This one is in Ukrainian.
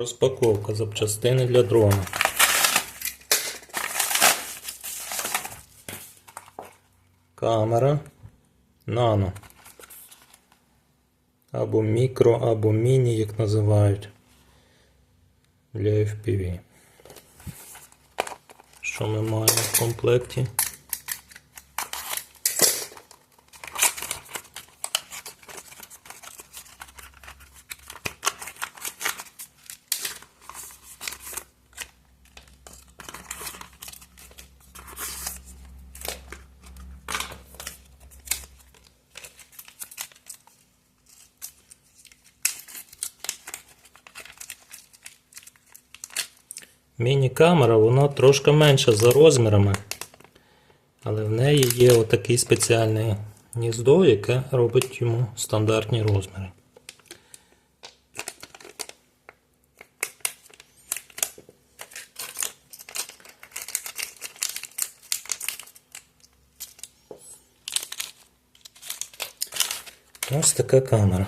Розпаковка запчастини для дрона. Камера нано. Або мікро, або міні, як називають. Для FPV. Що ми маємо в комплекті? Міні-камера, вона трошки менша за розмірами, але в неї є отакий спеціальний гніздо, яке робить йому стандартні розміри. Ось така камера.